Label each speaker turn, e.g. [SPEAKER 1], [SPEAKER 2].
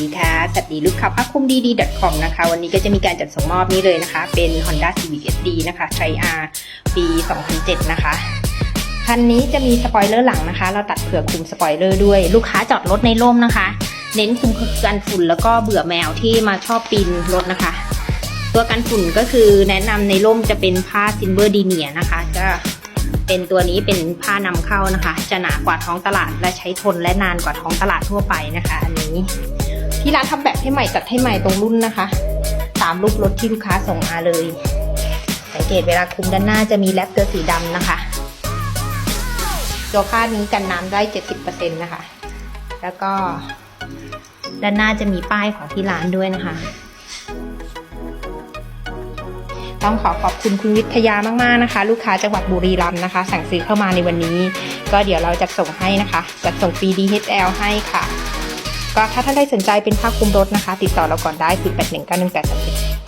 [SPEAKER 1] ดีค่ะ สวัสดีลูกค้าภาคคุมดีดี .com นะคะ วันนี้ก็จะมีการจัดส่งมอบนี้เลยนะคะ เป็น Honda Civic SD นะคะไทร R ปี 2007 นะคะ คันนี้จะมีสปอยเลอร์หลังนะคะ เราตัดเผื่อคุมสปอยเลอร์ด้วย ลูกค้าจอดรถในร่มนะคะ เน้นคุมกันฝุ่นแล้วก็เบื่อแมวที่มาชอบปีนรถนะคะ ตัวกันฝุ่นก็คือแนะนำในร่มจะเป็นผ้าซินเวอร์ดีเนียนะคะจะเป็นตัวนี้เป็นผ้านำเข้านะคะ จะหนากว่าท้องตลาดและใช้ทนและนานกว่าท้องตลาดทั่วไปนะคะ อันนี้ ที่ร้านทำแบบให้ใหม่จัดให้ใหม่ตรงรุ่นนะคะ ตามรูปรถที่ลูกค้าส่งมาเลย สังเกตเวลาคุมด้านหน้าจะมีแรปเตอร์สีดำนะคะตัวผ้านี้กันน้ำได้ 70%นะคะ แล้วก็ด้านหน้าจะมีป้ายของที่ร้านด้วยนะคะ ต้องขอขอบคุณคุณวิทยามากๆนะคะ ลูกค้าจังหวัดบุรีรัมย์นะคะ สั่งซื้อเข้ามาในวันนี้ ก็เดี๋ยวเราจะส่งให้นะคะ จัดส่งฟรี DHL ให้ค่ะ ก็ถ้าท่านใดสนใจเป็นผ้าคลุมรถนะคะ ติดต่อเราก่อนได้คือ8 1 9 1 8 3 7